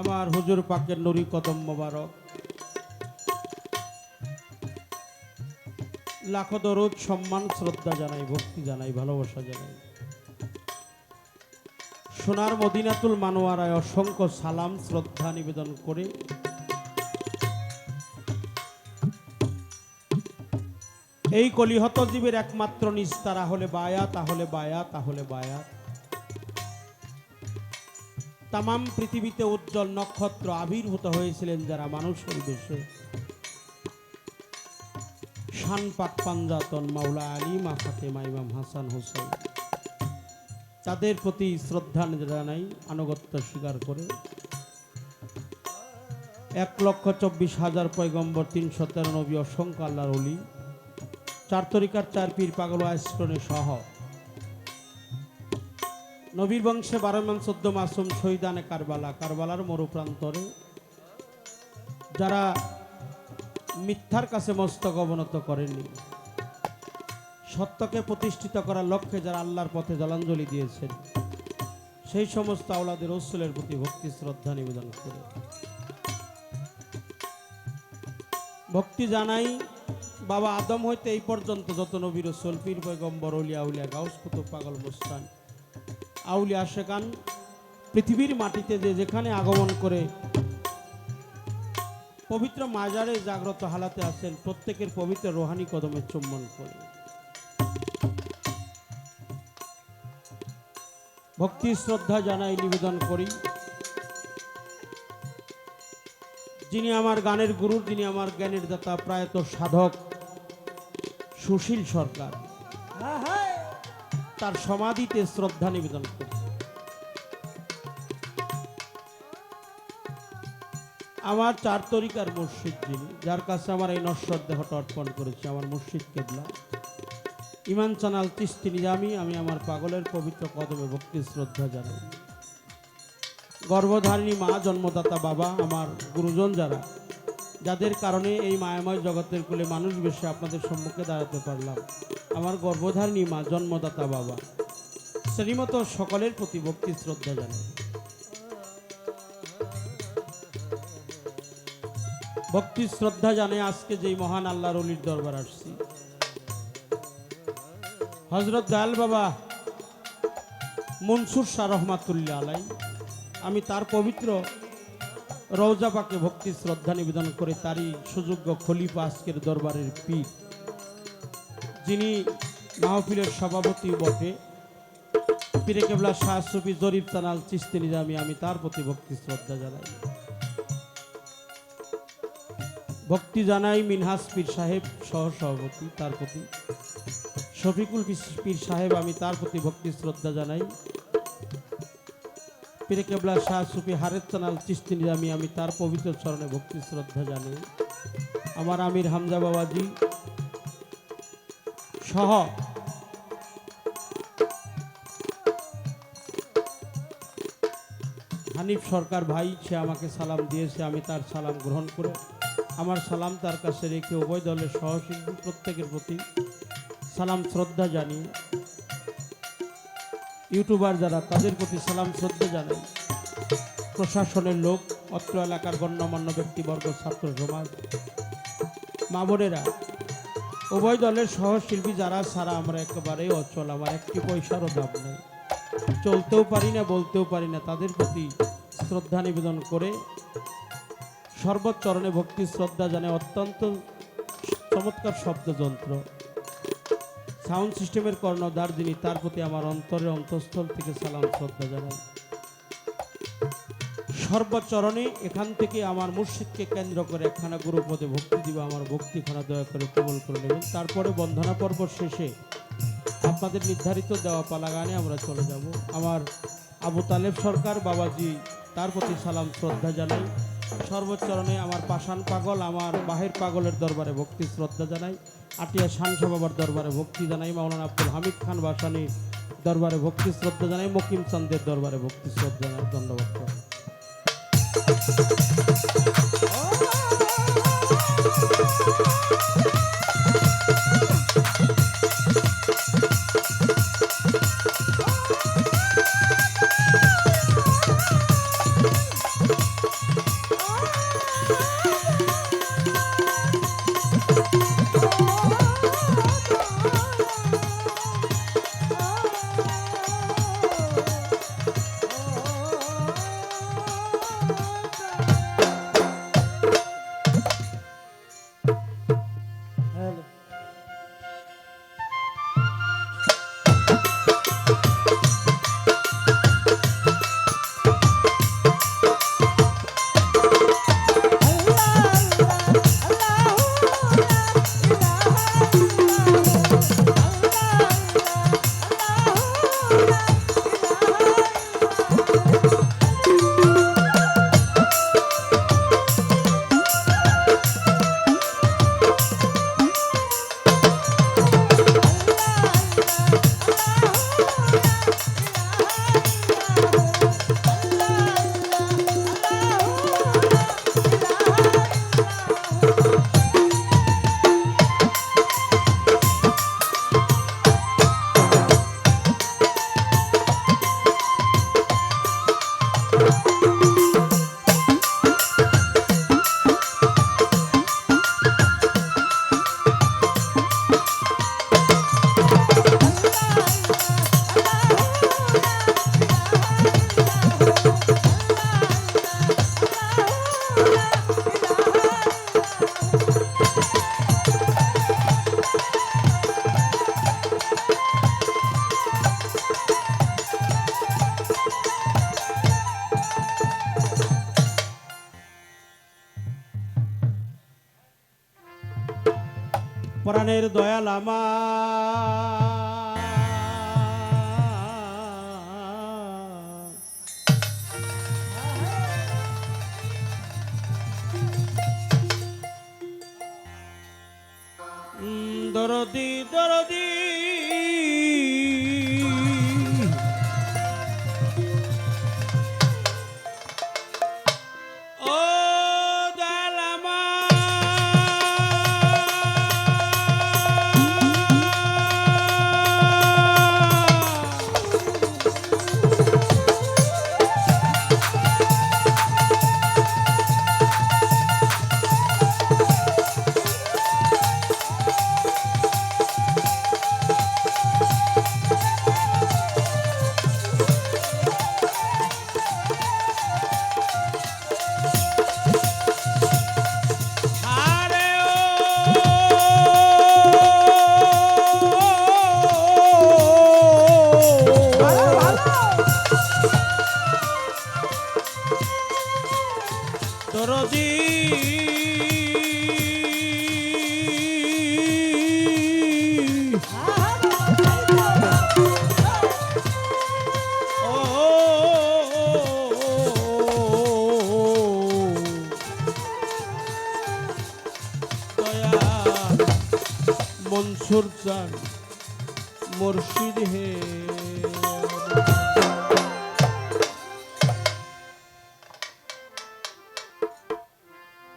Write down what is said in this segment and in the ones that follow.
আমার হুজুর পাকের নুরি কদম মোবারক। লাখো দরুদ সম্মান, শ্রদ্ধা জানাই, ভক্তি জানাই, ভালোবাসা জানাই। সোনার মদিনাতুল মানোয়ারায় অসংখ্য সালাম, শ্রদ্ধা নিবেদন করে। এই কলিহত জীবের একমাত্র নিস্তারা হলে বায়া তাহলে বায়া তাহলে বায়া তামাম পৃথিবীতে উজ্জ্বল নক্ষত্র আবির্ভূত হয়েছিলেন যারা মানুষের দেশে। শান পাক পাঞ্জাতন মাওলা আলী মা ফাতেমা ইমাম হাসান হোসেন। তাদের প্রতি শ্রদ্ধা জানাই, আনুগত্য স্বীকার করে। এক লক্ষ চব্বিশ হাজার পয়গম্বর তিনশো তেরো নবী অসংখ্য আল্লাহর অলি চার তরিকার চার পীর পাগল আইস্টনে সহ নবীর বংশে বারো মান চোদ্দ মাসুম, শহীদানে কারবালা। কারবালার মরুপ্রান্তরে যারা মিথ্যার কাছে মস্তক অবনত করেননি, সত্যকে প্রতিষ্ঠিত করার লক্ষ্যে যারা আল্লাহর পথে জলাঞ্জলি দিয়েছেন, সেই সমস্ত আওলাদের রসুলের প্রতি ভক্তি, শ্রদ্ধা নিবেদন করে। ভক্তি জানাই, বাবা আদম হইতে এই পর্যন্ত যত নবীর রসুল পীর পয়গম্বর উলিয়া উলিয়া গাউস কুতুব পাগল, মুস্তান আউলিয়া আশেকান পৃথিবীর মাটিতে যে যেখানে আগমন করে, পবিত্র মাজারে জাগ্রত হালাতে আছেন প্রত্যেকের পবিত্র রোহানি কদমে চুম্বন করে। ভক্তি, শ্রদ্ধা জানাই নিবেদন করি। যিনি আমার গানের গুরু, যিনি আমার জ্ঞানের দাতা, প্রায়ত সাধক সুশীল সরকার। তার সমাধিতে শ্রদ্ধা নিবেদন করি আমার চার তরিকার মসজিদ যিনি, যার কাছে আমার এই নশ্বর দেহটা অর্পণ করেছি, আমার মসজিদ কেবলা। ইমান চানাল তিস্তি নিজামি, আমি আমার পাগলের পবিত্র কদমে ভক্তি শ্রদ্ধা জানাই। গর্ভধারিণী মা, জন্মদাতা বাবা, আমার গুরুজন যারা যাদের কারণে এই মায়াময় জগতের কুলে মানুষ বেশি আপনাদের সম্মুখে দাঁড়াতে পারলাম। আমার গর্ভধারিণী মা, জন্মদাতা বাবা। শ্রেণীমতো সকলের প্রতি ভক্তি, শ্রদ্ধা জানাই। ভক্তি, শ্রদ্ধা জানে আজকে যেই মহান আল্লাহর অলির দরবার আসছি। হজরত দয়াল বাবা মনসুর শাহ রহমাতুল্লাহ আলাই, আমি তার পবিত্র রৌজা পাকে ভক্তি, শ্রদ্ধা নিবেদন করে তারই সুযোগ্য খলিফা আজকের দরবারের পীর। যিনি মাহফিলের সভাপতি বটে। পীরে কেবলা শাহ সুফি জরিফ তানাল চিস্তি নিজামি, আমি তার প্রতি ভক্তি, শ্রদ্ধা জানাই। ভক্তি জানাই মিনহাস পীর সাহেব সহ সভাপতি তার প্রতি। শফিকুল পীর সাহেব, আমি তার প্রতি ভক্তি, শ্রদ্ধা জানাই। পীরে কেবলা শাহ সুফি হারেত চানাল চিস্তি নিজামি, আমি তার পবিত্র চরণে ভক্তি শ্রদ্ধা জানাই। আমার আমির হামজা বাবাজি সহ হানিফ সরকার ভাই, সে আমাকে সালাম দিয়েছে, আমি তার সালাম গ্রহণ করে আমার সালাম তার কাছে রেখে উভয় দলের সহশিল্পী প্রত্যেকের প্রতি সালাম শ্রদ্ধা জানিয়ে ইউটিউবার যারা, তাদের প্রতি সালাম, শ্রদ্ধা জানাই। প্রশাসনের লোক, অত্র এলাকার গণ্যমান্য ব্যক্তিবর্গ, ছাত্র সমাজ, মা বোনেরা, উভয় দলের সহশিল্পী যারা ছাড়া আমরা একেবারে অচল, আমার একটি পয়সারও দাম নেই। চলতেও পারি না, বলতেও পারি না, তাদের প্রতি শ্রদ্ধা নিবেদন করে সর্বচরণে ভক্তি, শ্রদ্ধা জানে অত্যন্ত চমৎকার শব্দযন্ত্র। সাউন্ড সিস্টেমের কর্ণধার যিনি, তার প্রতি আমার অন্তরের অন্তঃস্থল থেকে সালাম, শ্রদ্ধা জানাই। সর্বচরণে এখান থেকে আমার মুর্শিদকে কেন্দ্র করে একখানা গুরুপদে ভক্তি দিব, আমার ভক্তিখানা দয়া করে কবল করে নেবেন। তারপরে বন্ধনা পর্ব শেষে আপনাদের নির্ধারিত দেওয়া পালা গানে আমরা চলে যাব। আমার আবু তালেব সরকার, বাবাজি, তার প্রতি সালাম, শ্রদ্ধা জানাই। সর্বচরণে আমার পাষাণ পাগল, আমার বাহের পাগলের দরবারে ভক্তি, শ্রদ্ধা জানাই। আটিয়া শানসা বাবার দরবারে ভক্তি জানাই, মাওলানা আব্দুল হামিদ খান বাসানির দরবারে ভক্তি শ্রদ্ধা জানাই, মকিম চান্দের দরবারে ভক্তি শ্রদ্ধা জানাই, ধন্যবাদ। প্রাণের দয়াল আমার।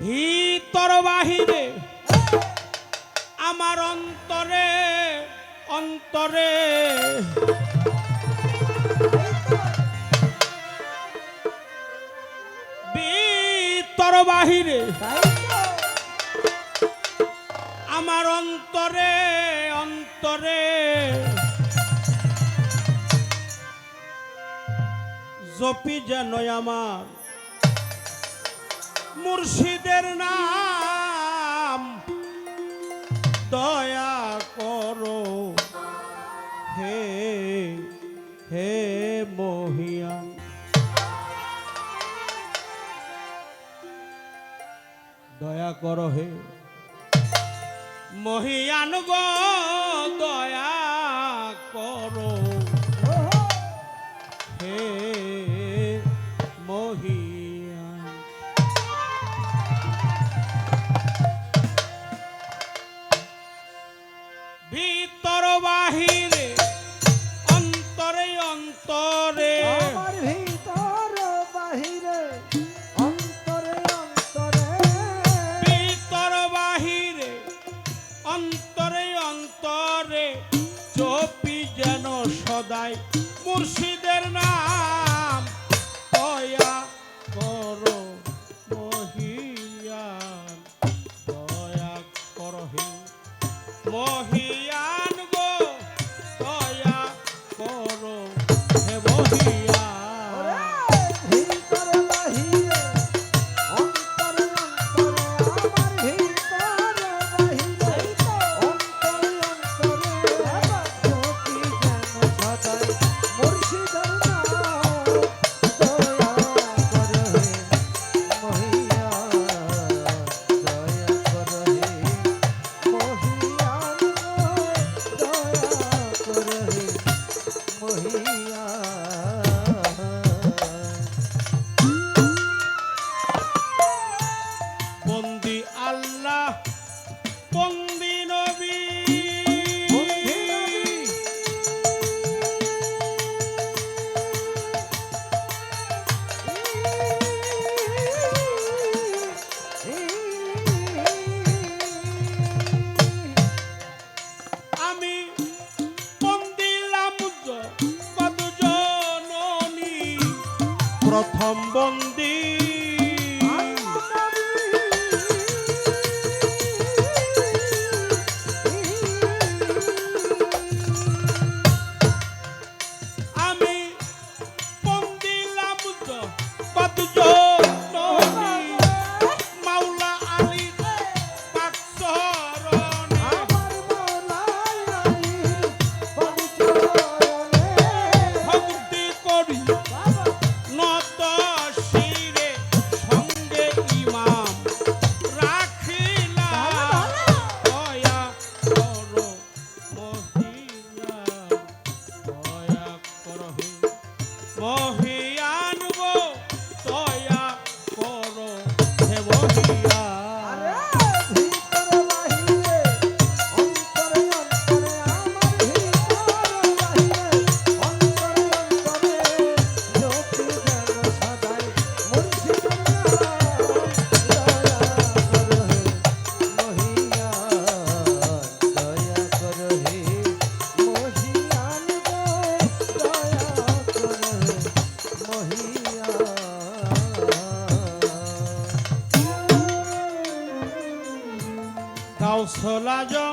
ভিতর বাহিরে আমার অন্তরে অন্তরে। ভিতর বাহিরে আমার অন্তরে অন্তরে। জপি যেন আমার মুর্শিদের নাম দয়া করো। হে হে মহিয়া। দয়া করো হে মহিয়ান গো তরবাহী मोरी কাউসল আজম